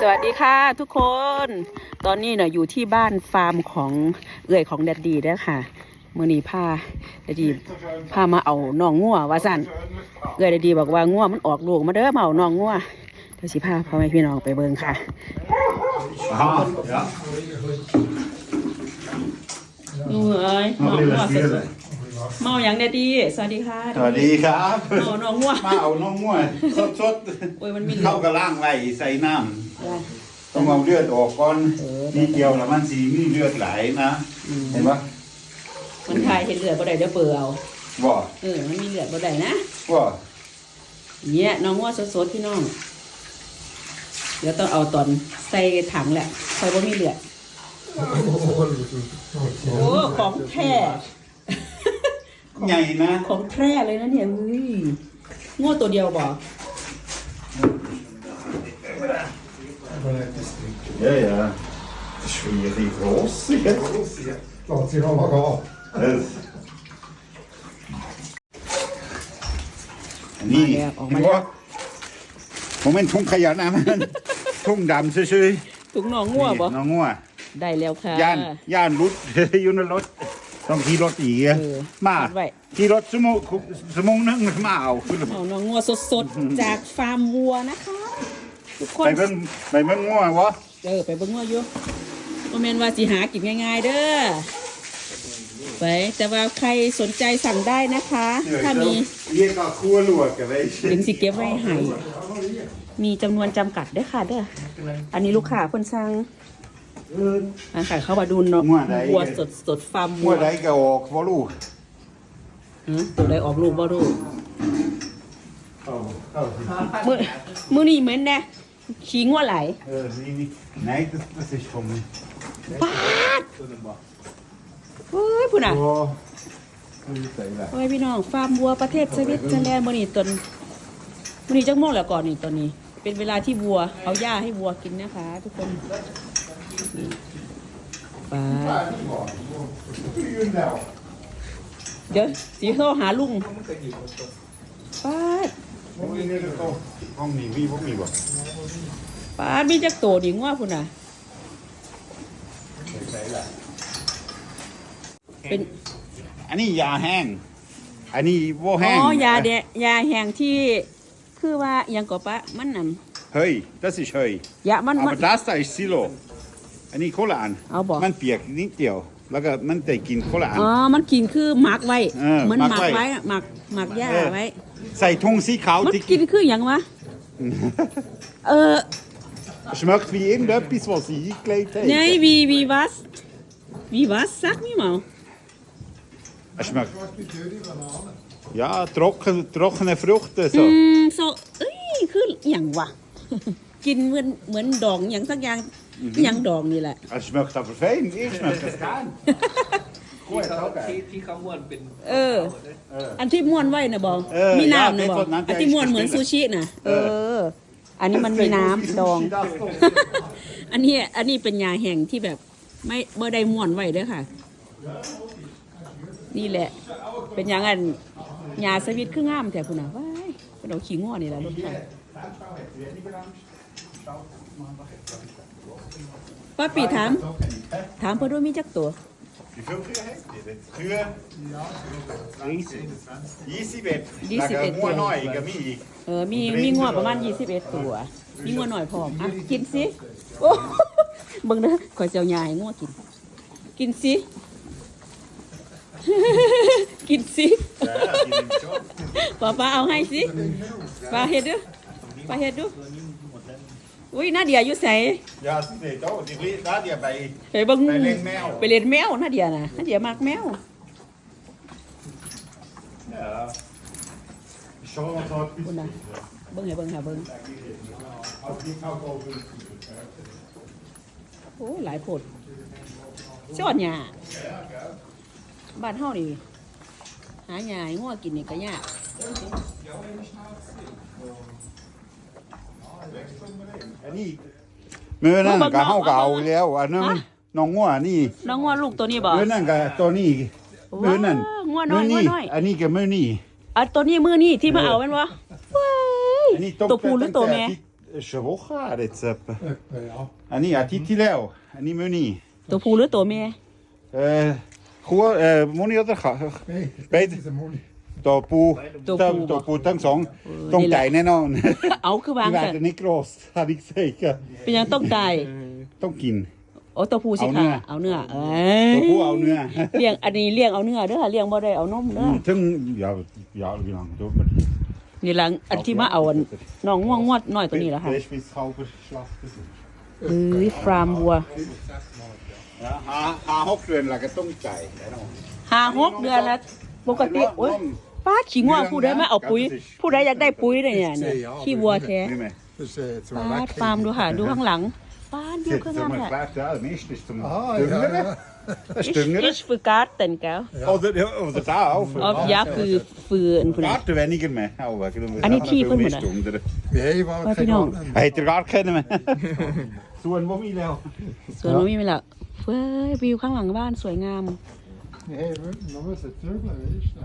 สวัสดีค่ะทุกคน ตอนนี้เนาะอยู่ที่บ้านฟาร์มของเอื่อยของแดดดีเด้อค่ะมื่อนี้พาแดดดีพามาเอาน้องงัวว่าสั่นเอื่อยแดดดีบอกว่างัวมันออกลูกมาเด้อมาเอาน้องงัวเดี๋ยวสิพาพ่อแม่พี่น้องไปเบิ่งค่ะ Aha, ja. นูเอ้ยมาเลยละเสียเลย เมาอย่างแดดดี สวัสดีค่ะสวัสดีครับเอาน้องงัวมาเอาน้องง่วยสดสดโอ้ยมันมีเหลืเข้าองกระล่างไว้ใส่น้ได้ำต้องเอาเลือดออกก่อนเออนี่เดียวแล้วมันสีมีเลือดไหลนะ เห็นปะมันคายเห็นเลือดบ่ได้เดี๋ยวเปิดเอาบ่เออมันมีเลือดบ่ได้นะบ่เนี่ยน้องงัวสดๆพี่น้อง เดี๋ยวต้องเอาตอนใส่ถังแหละคอยบ่มีเลือดโอ้ของแท้ ใหญ่นะของแท้เลยนะเนี่ยเฮ้ยงัวตัวเดียวบ่ Ja, ja. Schwierig groß. Laat zich allemaal gaan. นี่เห็นปะผมเป็นทุ่งขยะนะมันทุ่งดำซื่อถุงหนองๆงัวบ่นี่น้องงัวได้แล้วค่ะ ย่านย่านรุดอยู่ในรถ ต้องขี่รถอีกอะเออมาไว้ ขี่รถสมงสมงนึงมาเอาขึ้นเอาน้องงัวสดๆ จากฟาร์มวัวนะคะ ทุกคน ไปเบิ่งไปเบิ่งงัววะเออไปเบิ่งงัวอยู่บ่แม่นว่าสิหากินง่ายๆเด้อไปแต่ว่าใครสนใจสั่งได้นะคะ ถ้ามีเรียกก็ครัวลวกกันเลยถึงสิเก็บไว้ให้มีจำนวนจำกัดเด้อค่ะเด้ออันนี้ลูกค้าเพิ่นสั่ง อะค่ะเข้ามาดูเนาะวัวสดสดๆฟาร์มงัวัววใดก็ออกบ่รู้หือตัวใดออกลูกบ่รู้มื้อมื้อนี้เหมือนแน่ขี้งัวไหลเออนี่นี่ไหน das ist vom ปาดเฮ้ยพุ่นน่ะโอ้คือใส่ละเฮ้ยพี่น้องฟาร์มวัวประเทศสวิตเซอร์แลนด์มื้อนี้ตนมื้อนี้จักโมงแล้วก่อนนี่ตอนนี้ เป็นเวลาที่วัวเอาหญ้าให้วัวกินนะคะ ทุกคน ไปเดี๋ยวสีโทรหาลุงป้าดห้องนี้มีบ่มีบ่ป้าดมีจักโตดิงัวพุ่นน่ะเป็นอันนี้ยาแห้ง อันนี้บ่อ๋แห้งอยาแดะยาแห้งที่คือว่าอิหยังก็ปะมันนั่นเฮ้ย das ist hey ยามันมัน aber das da ist Silo อันนี้โคลานเอาบ่มันเปียกนิดเดียว แล้วก็มันได้กินโคลาน อ๋อ มันกินคือหมักไว้เออเหมือนหหมัมักกไว้ ไว้อะหมักหมักหญ้าเออไว้ ใส่ถุงสีขาวมันที่กินคืออย่างวะ เออ schmeckt wie irgendetwas was ich eingelegt habe ไงวีวีวัสวีวัสซักมีเมา Es schmeckt ja trocken trockene Früchte อื so มโซเอ้ย คืออย่างวะ กินเหมือนเหมือนดองอย่างสักอย่างอย่างดองนี่แหละ Es schmeckt aber fein ich schmeckt das gern ที่ที่เขาม้วนเป็นเออ อันที่ม้วนไว้นะบอเออมีน้ำนะบอ ja, das- das- อันที่ม้วนเหมือนซูชิน่ะเออ อันนี้มันมีน้ำดอง อันนี้อันนี้เป็นยาแห้งที่แบบ ไม่เบอร์ได้ม้วนไว้เด้อค่ะ นี่แหละ เป็นอย่างอันยาสวิตคืองามแต่คุณน่ะว้ายเป็นเอาขี้ง้อนี่แหละรถไฟ ป้าปีถาม ถามเพื่อนว่ามีจักตัว Wie viel Kühe habt ihr denn? Kühe? Riesig. 21 21แล้วก็งัวน้อยก็มีอีกเออ มี มีงัวประมาณ 21 ตัว มีงัวหน่อยพร้อมอะกินสิโอ้เบิ่งเด้อข่อยสิเจียวยายงัวกิน กินสิ กินสิ Ja, die nimmt schon. ป้าป้าเอาให้สิป้าเฮ็ดดูป้าเฮ็ดดู อุ้ยนาเดียอยู่ไส Ja, nee, da, die Kle- da die bei ไปเบิ่งไปเล่นแมว ไปเล่นแมวนาเดียน่ะนาเดียมักแมว Ja. Schon mal so คุณน่ะเบิ่งให้เบิ่งหาเบิ่งโอ้หลายโพดจอดหญ้าบ้านเฮานี่หาหญ้าให้งัวกินนี่ก็ยาก อันนี้มื้อนั้นก็เฮาก็เอาแล้วอันนั้นน้องงัวนี่น้องงัวลูกตัวนี้บ่มื้อนั้นก็ตัวนี้มื้อนั้นว้างัวน้อยมื้งัวน้อยอันนี้ก็มื้อนี้อะตัวนี้มือนี่ที่มาเอาแม่นบ่เว้ย อันนี้ตกตัวผู้หรือตัวแม่ที่ ist eine Woche her jetzt etwa. Etwa, ja. อันนี้อาทิตย์ที่แล้ว อันนี้มื้อนี้ตัวผู้หรือตัวแม่เอ่อครัวเอ่อมื้อนี้ก็ค่ะ Nee, Beide. das ist ein Moni. ตัวปูตัวทั้งปูตัวปูทั้งสองต้องนี่แหละจ่ายแน่นอนเอาคือวาง Die กัน werden nicht groß, habe ich gesagt. เป็นยังต้องตายต้องกิน โอ้ตัวผู้สิเอาเนื้ค่ะอเอาเนื้อเอ้ตัวยผู้เอาเนื้อเลี้ยงอันนี้เลี้ยงเอาเนื้อเด้อค่ะเลี้ยงบ่ได้เอานมเด้อ ถึง ja ja wie lange du นี่หลังอันที่มาเอาอันน้องง่วงงวดน้อยตัวนี้แล้วค่ะ Fleisch bis halber schlachtet เอ้ยฟาร์มวัว ja ha ha 6เดือนละก็ต้องจ่ายแน่นอนห้าหกเดือนแล้วปกติโอ้ย ป้าขี้ง่วงผู้ใดมาเอาปุ๋ย ผู้ใดอยากได้ปุ๋ยเนี่ยเนี่ยขี้วัวแท้ Nicht mehr. Das ist äh, zum ป้า Erwecken. ฟาร์มดูค่ะดูข้างหลัง ป้าเดียว Jetzt ข้าง haben หลัง wir ค่ะ erklärt, ja, der Mist ist zum Ah, Düngern. ja, ja. Das ist อิช Düngern. อิชฟืการ์เต็นแก้ว Oder, ja, oder da auch. ออฟยาคือฟืนพุ่นน่ะ Garten weniger mehr. Auch wegen dem- Ah, nicht ja, tief viel unten. Mist unter. Nee, ich war Wat kein die nou? Garten. Hat er gar keinen mehr. so ein Wommi auch. สวนไม่มีแล้วเฟ้ยวิวข้างหลังบ้านสวยงาม Nee, man muss es zügeln, weißt du.